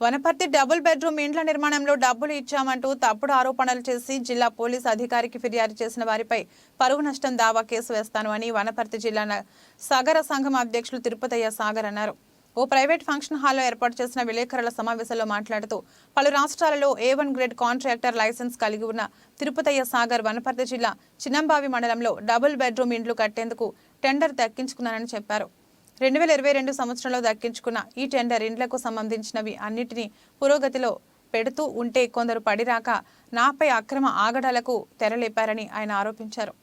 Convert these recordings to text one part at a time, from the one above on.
Wanaparthy double bedroom ఇండ్ల నిర్మాణంలో డబ్బులు ఇచ్చామంటూ తప్పుడు ఆరోపణలు చేసి జిల్లా పోలీస్ అధికారికి ఫిర్యాదు చేసిన వారిపై పరువు నష్టం దావా కేసు వేస్తాను అని వనపర్తి జిల్లా సగర సాగర సంఘం అధ్యక్షులు తిరుపతయ్య సాగర్ అన్నారు. ఓ ప్రైవేట్ ఫంక్షన్ హాల్లో ఏర్పాటు చేసిన విలేకరుల సమావేశంలో మాట్లాడుతూ పలు రాష్ట్రాలలో A one grade contractor license కలిగి ఉన్న తిరుపతయ్య సాగర్ వనపర్తి జిల్లా చిన్నంబావి మండలంలో డబుల్ బెడ్రూమ్ ఇండ్లు కట్టేందుకు టెండర్ దక్కించుకున్నానని చెప్పారు. రెండు వేల ఇరవై రెండు సంవత్సరంలో దక్కించుకున్న ఈ టెండర్ ఇండ్లకు సంబంధించినవి అన్నిటినీ పురోగతిలో పెడుతూ ఉంటే కొందరు పడిరాక నాపై అక్రమ ఆగడాలకు తెరలేపారని ఆయన ఆరోపించారు.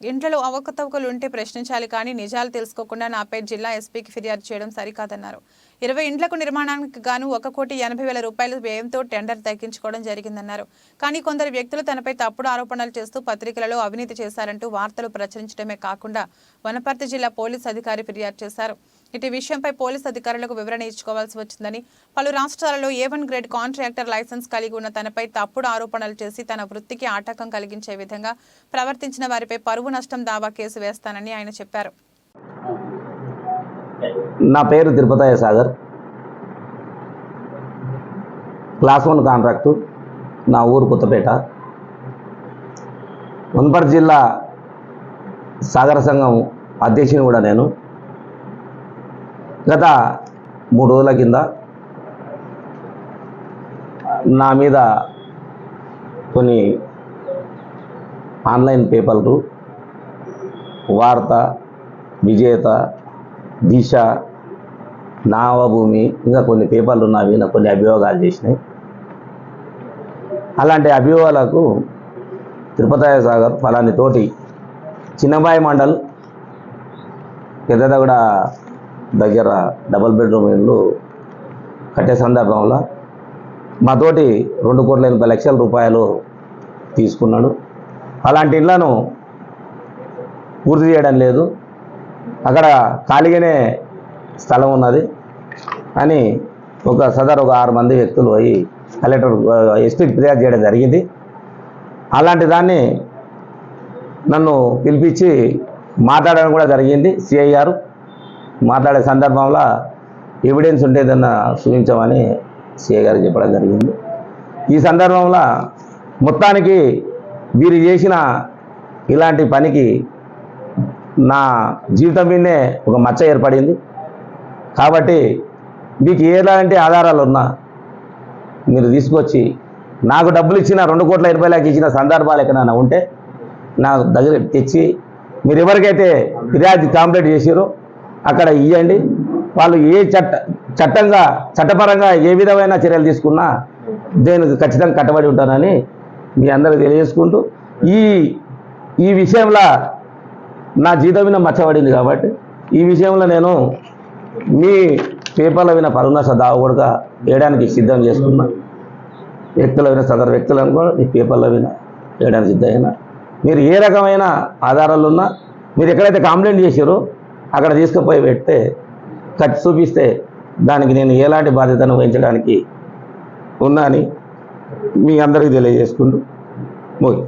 ఇంట్లో అవకతవకలు ఉంటే ప్రశ్నించాలి కానీ నిజాలు తెలుసుకోకుండా నాపై జిల్లా ఎస్పీకి ఫిర్యాదు చేయడం సరికాదన్నారు. ఇరవై ఇండ్లకు నిర్మాణానికి గాను ఒక కోటి ఎనభై వేల రూపాయల వ్యయంతో టెండర్ దక్కించుకోవడం జరిగిందన్నారు. కానీ కొందరు వ్యక్తులు తనపై తప్పుడు ఆరోపణలు చేస్తూ పత్రికలలో అవినీతి చేశారంటూ వార్తలు ప్రచురించడమే కాకుండా వనపర్తి జిల్లా పోలీస్ అధికారి ఫిర్యాదు చేశారు. ఇటు విషయంపై పోలీస్ అధికారులకు వివరణ ఇచ్చుకోవాల్సి వచ్చిందని పలు రాష్ట్రాలలో A one grade contractor license కలిగి ఉన్న తనపై తప్పుడు ఆరోపణలు చేసి తన వృత్తికి ఆటంకం కలిగించే విధంగా ప్రవర్తించిన వారిపై పరువు నష్టం దావా కేసు వేస్తానని ఆయన చెప్పారు. నా పేరు Tirupathaiah Sagar. Class one contract నా ఊరు కొత్తపేట. వనపర్తి జిల్లా సాగర సంఘం అధ్యక్షుని కూడా నేను. గత మూడు రోజుల కింద నా మీద కొన్ని ఆన్లైన్ పేపర్లు వార్త విజేత దిశ నావభూమి ఇంకా కొన్ని పేపర్లు నా మీద కొన్ని అభియోగాలు చేసినాయి. అలాంటి అభియోగాలకు తిరుపతాయ సాగర్ ఫలాని తోటి చిన్నబాయి మండల్ పెద్దదగడ దగ్గర డబుల్ బెడ్రూమ్ ఇల్లు కట్టే సందర్భంలో మాతోటి రెండు కోట్ల ఎనభై లక్షల రూపాయలు తీసుకున్నాడు. అలాంటి ఇళ్ళను పూర్తి చేయడం లేదు. అక్కడ ఖాళీగానే స్థలం ఉన్నది అని ఒక సదరు ఒక ఆరు మంది వ్యక్తులు పోయి కలెక్టర్ ఎస్పీకి ఫిర్యాదు చేయడం జరిగింది. అలాంటి దాన్ని నన్ను పిలిపించి మాట్లాడడం కూడా జరిగింది. సిఐ గారు మాట్లాడే సందర్భంలో ఎవిడెన్స్ ఉంటేదన్నా చూపించమని సిఐ గారికి చెప్పడం జరిగింది. ఈ సందర్భంలో మొత్తానికి వీరు చేసిన ఇలాంటి పనికి నా జీవితం మీదనే ఒక మచ్చ ఏర్పడింది. కాబట్టి మీకు ఎలాంటి ఆధారాలు ఉన్నా మీరు తీసుకొచ్చి నాకు డబ్బులు ఇచ్చిన రెండు కోట్ల ఎనభై లక్షలు ఇచ్చిన సందర్భాలు ఎక్కడైనా ఉంటే నా దగ్గర తెచ్చి మీరు ఎవరికైతే ఫిర్యాదు కాంప్లీట్ చేసారో అక్కడ ఇవ్వండి వాళ్ళు ఏ చట్ట చట్టంగా చట్టపరంగా ఏ విధమైన చర్యలు తీసుకున్నా దేనికి ఖచ్చితంగా కట్టబడి ఉంటానని మీ అందరికి తెలియజేసుకుంటూ ఈ ఈ విషయంలో నా జీతం మీద మచ్చబడింది కాబట్టి ఈ విషయంలో నేను మీ పేపర్ల విన పరుణాస దావ వేయడానికి సిద్ధం చేసుకున్నా వ్యక్తుల విన సదరు వ్యక్తులను కూడా ఈ పేపర్ల విన వేయడానికి సిద్ధమైనా మీరు ఏ రకమైన ఆధారాలు ఉన్నా మీరు ఎక్కడైతే కంప్లైంట్ చేసారో అక్కడ తీసుకుపోయి పెడితే ఖర్చు చూపిస్తే దానికి నేను ఎలాంటి బాధ్యతను వహించడానికి ఉన్నా అని మీ అందరికీ తెలియజేసుకుంటూ ముగి